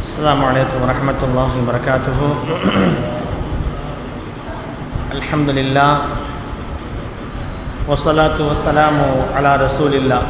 السلام عليكم ورحمة الله وبركاته. الحمد لله والصلاة والسلام على رسول الله.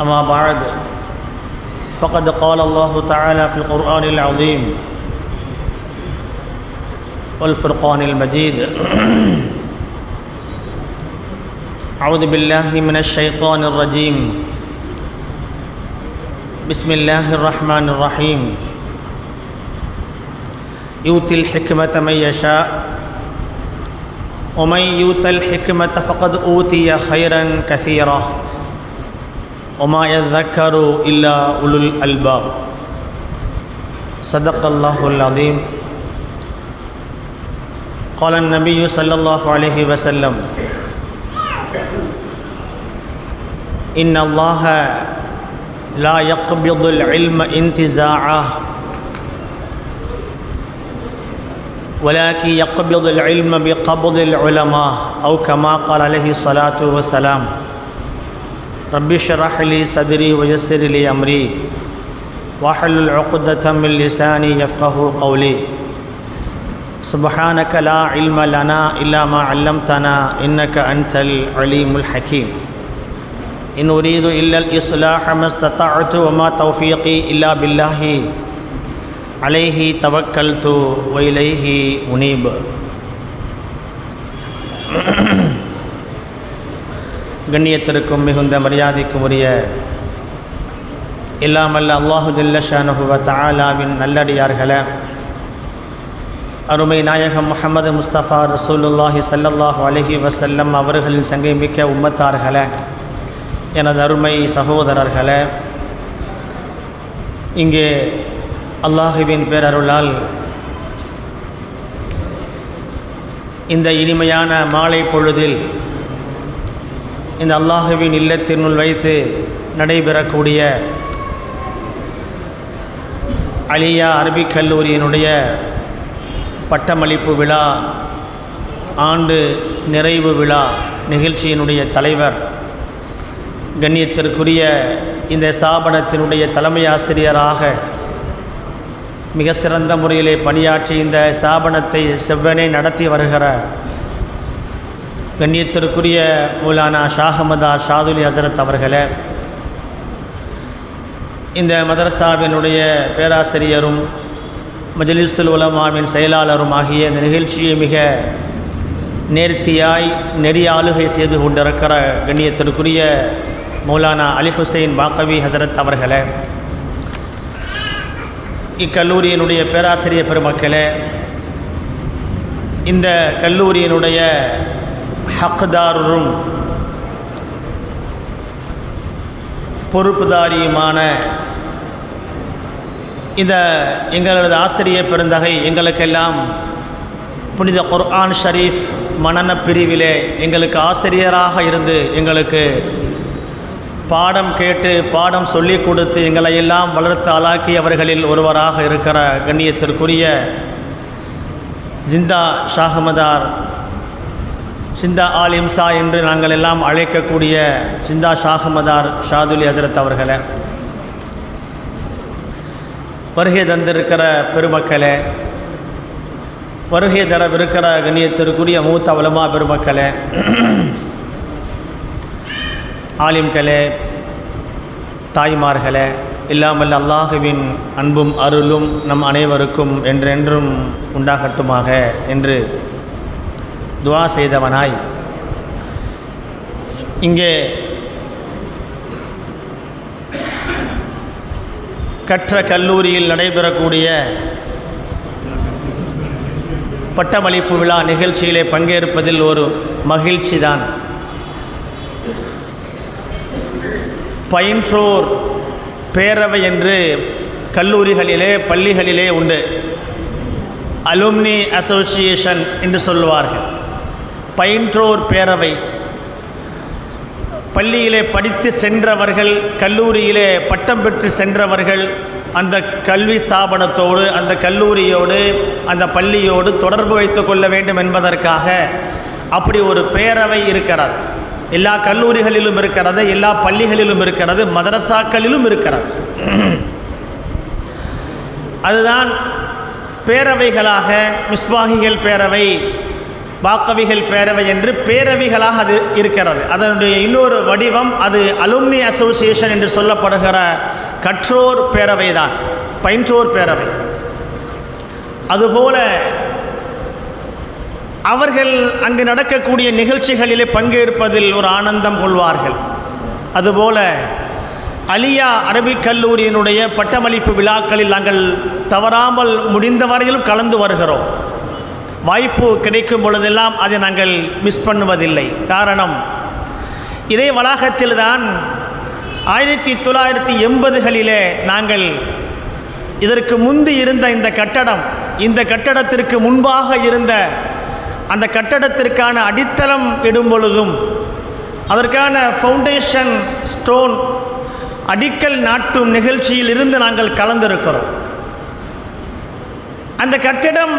أما بعد فقد قال الله تعالى في القرآن العظيم والفرقان المجيد أعوذ بالله من الشيطان الرجيم. بسم الله الرحمن الرحيم يؤتي الحكمة من يشاء ومن يؤت الحكمة فقد أوتي خيرا كثيرا وما يذكر إلا أولو الألباب صدق الله العظيم قال النبي صلى الله عليه وسلم إن الله لا يقبض العلم انتزاعا ولكن يقبض العلم بقبض العلماء أو كما قال عليه الصلاة والسلام. رب اشرح لي صدري ويسر لي أمري. واحلل عقدة من لساني يفقه قولي. سبحانك لا علم لنا إلا ما علمتنا إنك أنت العليم الحكيم. إن أريد إلا الإصلاح ما استطعت وما توفيقي إلا بالله عليه توكلت وإليه أنيب கண்ணியத்திற்கும் மிகுந்த மரியாதைக்கும் உரிய இல்லாமல்ல அல்லாஹு ஜல்லஷானுவ தாலாவின் நல்லடியார்களே அருமை நாயகம் முகமது முஸ்தபா ரசூலுல்லாஹி சல்லல்லாஹு அலஹி வசல்லம் அவர்களின் சங்கை மிக்க உம்மத்தார்களே எனது அருமை சகோதரர்களே இங்கே அல்லாஹுவின் பேரருளால் இந்த இனிமையான மாலை பொழுதில் இந்த அல்லாஹுவின் இல்லத்தினுள் வைத்து நடைபெறக்கூடிய அலியா அரபிக் கல்லூரியினுடைய பட்டமளிப்பு விழா ஆண்டு நிறைவு விழா நிகழ்ச்சியினுடைய தலைவர் கண்ணியத்திற்குரிய இந்த ஸ்தாபனத்தினுடைய தலைமை ஆசிரியராக மிக சிறந்த முறையிலே பணியாற்றி இந்த ஸ்தாபனத்தை செவ்வனே நடத்தி வருகிற கண்ணியத்திற்குரிய மூலானா ஷாஹமதா ஷாதுலி ஹசரத் அவர்களே இந்த மதரசாவினுடைய பேராசிரியரும் மஜலிசுல் உலமாவின் செயலாளரும் ஆகிய இந்த நிகழ்ச்சியை மிக நேர்த்தியாய் நெறியாளுகை செய்து கொண்டிருக்கிற கண்ணியத்திற்குரிய மௌலானா அலி ஹுசைன் வாக்கவி ஹசரத் அவர்களே இக்கல்லூரியினுடைய பேராசிரியர் பெருமக்களே இந்த கல்லூரியினுடைய ஹக்தாரும் பொறுப்புதாரியுமான இந்த எங்களது ஆசிரியர் பெருந்தகை எங்களுக்கெல்லாம் புனித குர்ஆன் ஷரீஃப் மனன பிரிவிலே எங்களுக்கு ஆசிரியராக இருந்து எங்களுக்கு பாடம் கேட்டு பாடம் சொல்லி கொடுத்து எங்களை எல்லாம் வளர்த்து ஆளாக்கியவர்களில் ஒருவராக இருக்கிற கண்ணியத்திற்குரிய ஜிந்தா ஷாஹமதார் சிந்தா ஆலிம்சா என்று நாங்கள் எல்லாம் அழைக்கக்கூடிய சிந்தா ஷாஹமதார் ஷாதுலி ஹசரத் அவர்களை வருகை தந்திருக்கிற பெருமக்களே வருகை தரவிருக்கிற கண்ணியத்திற்குரிய மூத்த வளமா பெருமக்களே ஆலிம்களே தாய்மார்களே இல்லாமல் அல்லாஹுவின் அன்பும் அருளும் நம் அனைவருக்கும் என்றென்றும் உண்டாகட்டுமாக என்று துவா செய்தவனாய். இங்கே கற்ற கல்லூரியில் நடைபெறக்கூடிய பட்டமளிப்பு விழா நிகழ்ச்சியிலே பங்கேற்பதில் ஒரு மகிழ்ச்சி தான் பயின்றோர் பேரவை என்று கல்லூரிகளிலே பள்ளிகளிலே உண்டு. அலுமினி அசோசியேஷன் என்று சொல்லுவார்கள். பயின்றோர் பேரவை. பள்ளியிலே படித்து சென்றவர்கள் கல்லூரியிலே பட்டம் பெற்று சென்றவர்கள் அந்த கல்வி ஸ்தாபனத்தோடு அந்த கல்லூரியோடு அந்த பள்ளியோடு தொடர்பு வைத்து கொள்ள வேண்டும் என்பதற்காக அப்படி ஒரு பேரவை இருக்கிறது. எல்லா கல்லூரிகளிலும் இருக்கிறது எல்லா பள்ளிகளிலும் இருக்கிறது மதரசாக்களிலும் இருக்கிறது. அதுதான் பேரவைகளாக மிஸ்பாகிகள் பேரவை வாக்கவிகள் பேரவை என்று பேரவைகளாக அது இருக்கிறது. அதனுடைய இன்னொரு வடிவம் அது அலுமினி அசோசியேஷன் என்று சொல்லப்படுகிற கற்றோர் பேரவை தான் பயின்றோர் பேரவை. அதுபோல அவர்கள் அங்கு நடக்கக்கூடிய நிகழ்ச்சிகளிலே பங்கேற்பதில் ஒரு ஆனந்தம் கொள்வார்கள். அதுபோல அலியா அரபிக் கல்லூரியினுடைய பட்டமளிப்பு விழாக்களில் நாங்கள் தவறாமல் முடிந்த வரையிலும் கலந்து வருகிறோம். வாய்ப்பு கிடைக்கும் பொழுதெல்லாம் அதை நாங்கள் மிஸ் பண்ணுவதில்லை. காரணம் இதே வளாகத்தில் தான் ஆயிரத்தி தொள்ளாயிரத்தி எண்பதுகளிலே நாங்கள் இதற்கு முந்தி இருந்த இந்த கட்டடம் இந்த கட்டடத்திற்கு முன்பாக இருந்த அந்த கட்டடத்திற்கான அடித்தளம் இடும் பொழுதும் அதற்கான ஃபவுண்டேஷன் ஸ்டோன் அடிக்கல் நாட்டும் நிகழ்ச்சியில் இருந்து நாங்கள் கலந்திருக்கிறோம். அந்த கட்டிடம்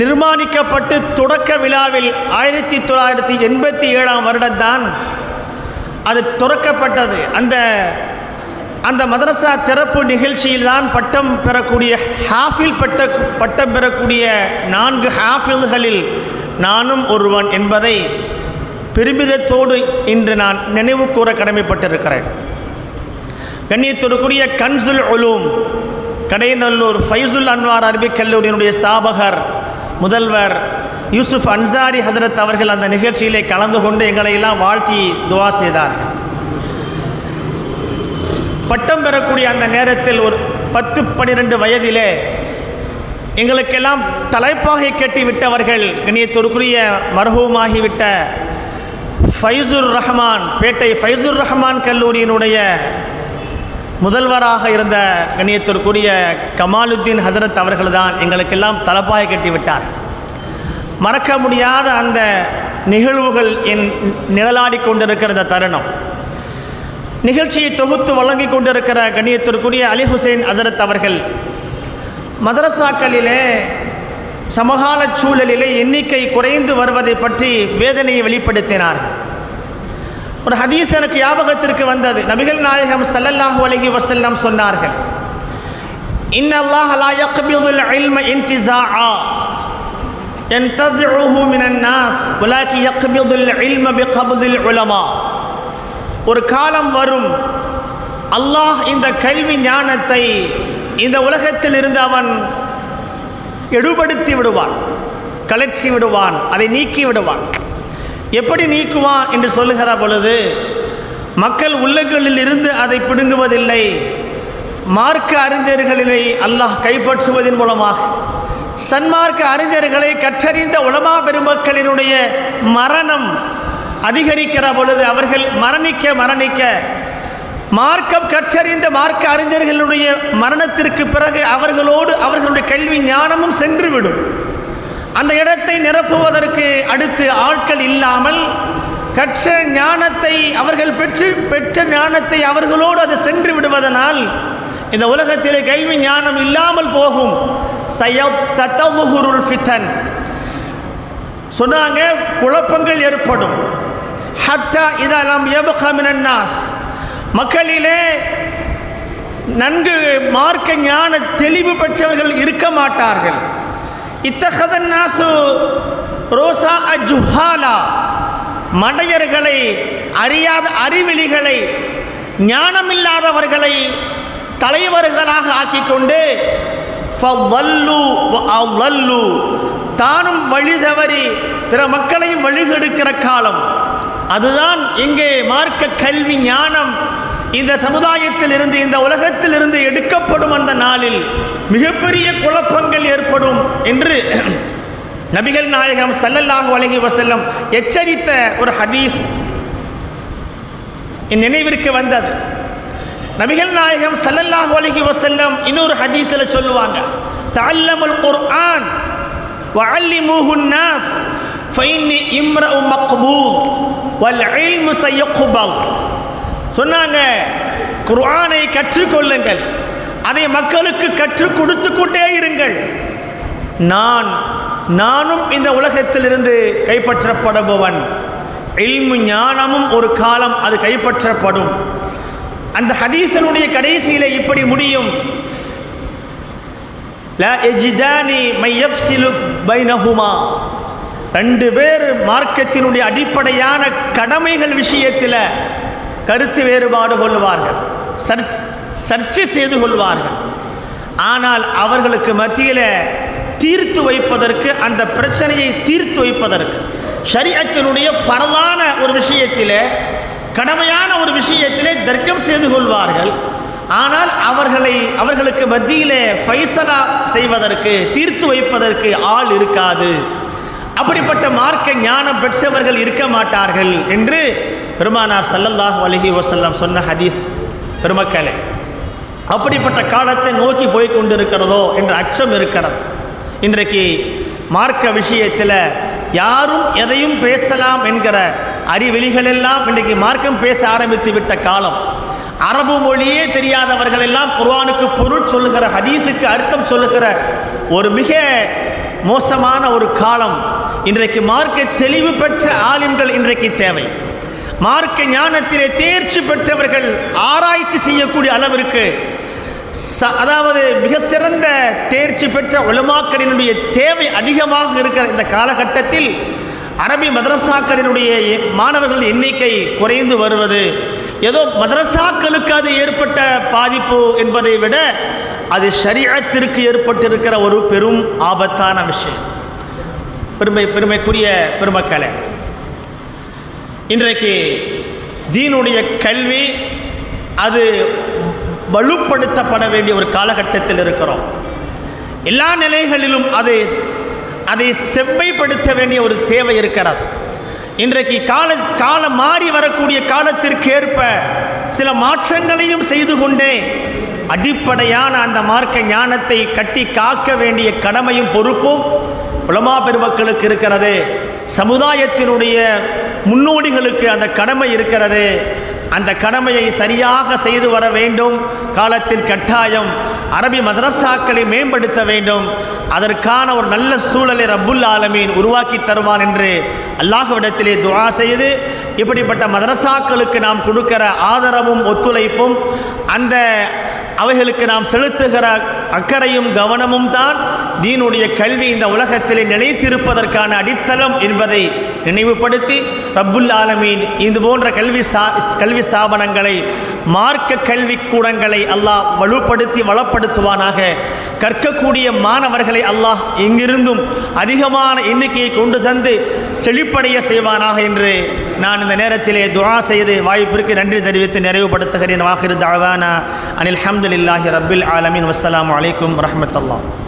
நிர்மாணிக்கப்பட்டு தொடக்க விழாவில் ஆயிரத்தி தொள்ளாயிரத்தி எண்பத்தி ஏழாம் வருடம்தான் அது துறக்கப்பட்டது. அந்த அந்த மதரசா திறப்பு நிகழ்ச்சியில் தான் பட்டம் பெறக்கூடிய ஹாஃபில் பட்ட பட்டம் பெறக்கூடிய நான்கு ஹாஃபில்களில் நானும் ஒருவன் என்பதை பெருமிதத்தோடு இன்று நான் நினைவு கூற கடமைப்பட்டிருக்கிறேன். கண்ணியத்தோடுக்கூடிய கன்சுல் ஒலூம் கடையநல்லூர் ஃபைசுல் அன்வார் அரபிக் கல்லூரியினுடைய ஸ்தாபகர் முதல்வர் யூசுப் அன்சாரி ஹசரத் அவர்கள் அந்த நிகழ்ச்சியிலே கலந்து கொண்டு எங்களை எல்லாம் வாழ்த்தி துவா செய்தார்கள். பட்டம் பெறக்கூடிய அந்த நேரத்தில் ஒரு பத்து பன்னிரெண்டு வயதிலே எங்களுக்கெல்லாம் தலைப்பாகை கட்டி விட்டவர்கள் கண்ணியத்திற்குரிய மர்ஹூமாகிவிட்ட ஃபைசுர் ரஹ்மான் பேட்டை ஃபைசுர் ரஹ்மான் கல்லூரியினுடைய முதல்வராக இருந்த கணியத்திற்குரிய கமாலுத்தீன் ஹசரத் அவர்கள் தான் எங்களுக்கெல்லாம் தலைப்பாகை கட்டிவிட்டார். மறக்க முடியாத அந்த நிகழ்வுகள் என் நிழலாடி கொண்டிருக்கிற தருணம். நிகழ்ச்சியை தொகுத்து வழங்கி கொண்டிருக்கிற கண்ணியத்திற்குரிய அலி ஹுசைன் அசரத் அவர்கள் மதரசாக்களிலே சமகால சூழலிலே எண்ணிக்கை குறைந்து வருவதை பற்றி வேதனையை வெளிப்படுத்தினார். ஒரு ஹதீஸ் எனக்கு ஞாபகத்திற்கு வந்தது. நபிகள் நாயகம் சல்லல்லாஹு அலஹி வசல்லாம் சொன்னார்கள் இன் அல்லாஹ் லா யக்பிதுல் இல்ம இன்திஸாஆ யன்தஸுஹு மினன் நாஸ் வலாகி யக்பிதுல் இல்ம பிகப்தில் உலமா. ஒரு காலம் வரும். அல்லாஹ் இந்த கல்வி ஞானத்தை இந்த உலகத்தில் இருந்து அவன் எடுபடுத்தி விடுவான் கலற்றி விடுவான் அதை நீக்கி விடுவான். எப்படி நீக்குவான் என்று சொல்லுகிற பொழுது மக்கள் உள்ளங்களில் இருந்து அதை பிடுங்குவதில்லை. மார்க்க அறிஞர்களிலே அல்லாஹ் கைப்பற்றுவதன் மூலமாக. சன்மார்க்க அறிஞர்களை கற்றறிந்த உலமா பெருமக்களினுடைய மரணம் அதிகரிக்கிற பொழுது அவர்கள் மரணிக்க மரணிக்க. மார்க்கம் கற்றறிந்த மார்க்க அறிஞர்களுடைய மரணத்திற்கு பிறகு அவர்களோடு அவர்களுடைய கல்வி ஞானமும் சென்றுவிடும். அந்த இடத்தை நிரப்புவதற்கு அடுத்து ஆட்கள் இல்லாமல் கற்ற ஞானத்தை அவர்கள் பெற்று பெற்ற ஞானத்தை அவர்களோடு அது சென்று விடுவதனால் இந்த உலகத்திலே கல்வி ஞானம் இல்லாமல் போகும். சத்தவுகுருள் ஃபித்தன். சொன்னாங்க குழப்பங்கள் ஏற்படும். ஹத்தா இதெல்லாம் எபுகமினாஸ் மக்களிலே நன்கு மார்க்க ஞான தெளிவு பெற்றவர்கள் இருக்க மாட்டார்கள். இத்தகதன் நாசு ரோசா அஜுஹாலா. மடையர்களை அறியாத அறிவிலிகளை ஞானமில்லாதவர்களை தலைவர்களாக ஆக்கிக்கொண்டு ஃபவல்லு அவ்வல்லு. தானும் வழி தவறி பிற மக்களையும் வழிகெடுக்கிற காலம். அதுதான் இங்கே மார்க்க கல்வி ஞானம். இந்த சமுதாயத்தில் இருந்து இந்த உலகத்தில் இருந்து எடுக்கப்படும் அந்த நாளில் மிகப்பெரிய குழப்பங்கள் ஏற்படும் என்று நபிகள் நாயகம் சல்லல்லாஹு அலஹி வசல்லம் எச்சரித்த ஒரு ஹதீஸ் என் நினைவிற்கு வந்தது. நபிகள் நாயகம் சல்லல்லாஹு அலஹி வசல்லம் இன்னொரு ஹதீஸில் சொல்லுவாங்க தல்லமுல் குர்ஆன் வஅல்லிமுஹுன் நாஸ் ஃபைன்னி இம்ரஉ மக்பூல். சொன்னாங்க குர்ஆனை கற்றுக்கொள்ளுங்கள். அதை மக்களுக்கு கற்றுக் கொடுத்து கொண்டே இருங்கள். நான் நானும் இந்த உலகத்திலிருந்து கைப்பற்றப்படுபவன். இல்மு ஞானமும் ஒரு காலம் அது கைப்பற்றப்படும். அந்த ஹதீசனுடைய கடைசியில் இப்படி முடியும். லா எஜிதானி மையஃப்சிலு பைனஹுமா. ரெண்டு பேர் மார்க்கத்தினுடைய அடிப்படையான கடமைகள் விஷயத்தில் கருத்து வேறுபாடு கொள்வார்கள். சர்ச் சர்ச்சை செய்து கொள்வார்கள். ஆனால் அவர்களுக்கு மத்தியில் தீர்த்து வைப்பதற்கு அந்த பிரச்சனையை தீர்த்து வைப்பதற்கு ஷரியத்தினுடைய பரவான ஒரு விஷயத்தில் கடமையான ஒரு விஷயத்திலே தர்க்கம் செய்து கொள்வார்கள். ஆனால் அவர்களை அவர்களுக்கு மத்தியிலே ஃபைசலா செய்வதற்கு தீர்த்து வைப்பதற்கு ஆள் இருக்காது. அப்படிப்பட்ட மார்க்க ஞானம் பெற்றவர்கள் இருக்க மாட்டார்கள் என்று பெருமானார் சல்லல்லாஹ் அலஹி வசல்லாம் சொன்ன ஹதீஸ் பெருமக்களே. அப்படிப்பட்ட காலத்தை நோக்கி போய் கொண்டிருக்கிறதோ என்ற அச்சம் இருக்கிறது. இன்றைக்கு மார்க்க விஷயத்தில் யாரும் எதையும் பேசலாம் என்கிற அறிவெளிகள் எல்லாம் இன்றைக்கு மார்க்கம் பேச ஆரம்பித்து விட்ட காலம். அரபு மொழியே தெரியாதவர்கள் எல்லாம் குர்வானுக்கு பொருள் சொல்லுகிற ஹதீஸுக்கு அர்த்தம் சொல்லுகிற ஒரு மிக மோசமான ஒரு காலம். இன்றைக்கு மார்க்க தெளிவு பெற்ற ஆலிம்கள் இன்றைக்கு தேவை. மார்க்க ஞானத்திலே தேர்ச்சி பெற்றவர்கள் ஆராய்ச்சி செய்யக்கூடிய அளவிற்கு ச- அதாவது மிக சிறந்த தேர்ச்சி பெற்ற உலமாக்களினுடைய தேவை அதிகமாக இருக்கிற இந்த காலகட்டத்தில் அரபி மதரசாக்களினுடைய மாணவர்கள் எண்ணிக்கை குறைந்து வருவது ஏதோ மதரசாக்களுக்கு அது ஏற்பட்ட பாதிப்பு என்பதை விட அது ஷரியத்திற்கு ஏற்பட்டிருக்கிற ஒரு பெரும் ஆபத்தான விஷயம். பெருமை பெருமைக்குரிய பெருமக்களே இன்றைக்கு தீனுடைய கல்வி அது வலுப்படுத்தப்பட வேண்டிய ஒரு காலகட்டத்தில் இருக்கிறோம். எல்லா நிலைகளிலும் அதை அதை செவ்வைப்படுத்த வேண்டிய ஒரு தேவை இருக்கிறது. இன்றைக்கு கால காலம் மாறி வரக்கூடிய காலத்திற்கேற்ப சில மாற்றங்களையும் செய்து கொண்டே அடிப்படையான அந்த மார்க்க ஞானத்தை கட்டி காக்க வேண்டிய கடமையும் பொறுப்பும் உலமா பெருமக்களுக்கு இருக்கிறது சமுதாயத்தினுடைய முன்னோடிகளுக்கு அந்த கடமை இருக்கிறது அந்த கடமையை சரியாக செய்து வர வேண்டும் காலத்தின் கட்டாயம் அரபி மதரசாக்களை மேம்படுத்த வேண்டும் அதற்கான ஒரு நல்ல சூழலை ரப்புல் ஆலமீன் உருவாக்கி தருவான் என்று அல்லாஹ்விடத்திலே துவா செய்து இப்படிப்பட்ட மதரசாக்களுக்கு நாம் கொடுக்கிற ஆதரவும் ஒத்துழைப்பும் அந்த அவைகளுக்கு நாம் செலுத்துகிற அக்கறையும் கவனமும் தான் தீனுடைய கல்வி இந்த உலகத்திலே நிலைத்திருப்பதற்கான அடித்தளம் என்பதை நினைவுபடுத்தி ரப்புல் ஆலமீன் இது போன்ற கல்வி ஸ்தா கல்வி ஸ்தாபனங்களை மார்க்க கல்வி கூடங்களை அல்லாஹ் வலுப்படுத்தி வளப்படுத்துவானாக. கற்கக்கூடிய மாணவர்களை அல்லாஹ் எங்கிருந்தும் அதிகமான எண்ணிக்கையை கொண்டு தந்து செழிப்படைய செய்வானாக என்று நான் இந்த நேரத்திலே துவா செய்து வாய்ப்பிற்கு நன்றி தெரிவித்து நிறைவுபடுத்துகிறேன். வாகிரு தாவானா அனில் ஹம்துலில்லாஹி ரபில் ஆலமின். வஸ்ஸலாமு அலைக்கும் வரஹ்மத்துல்லாஹ்.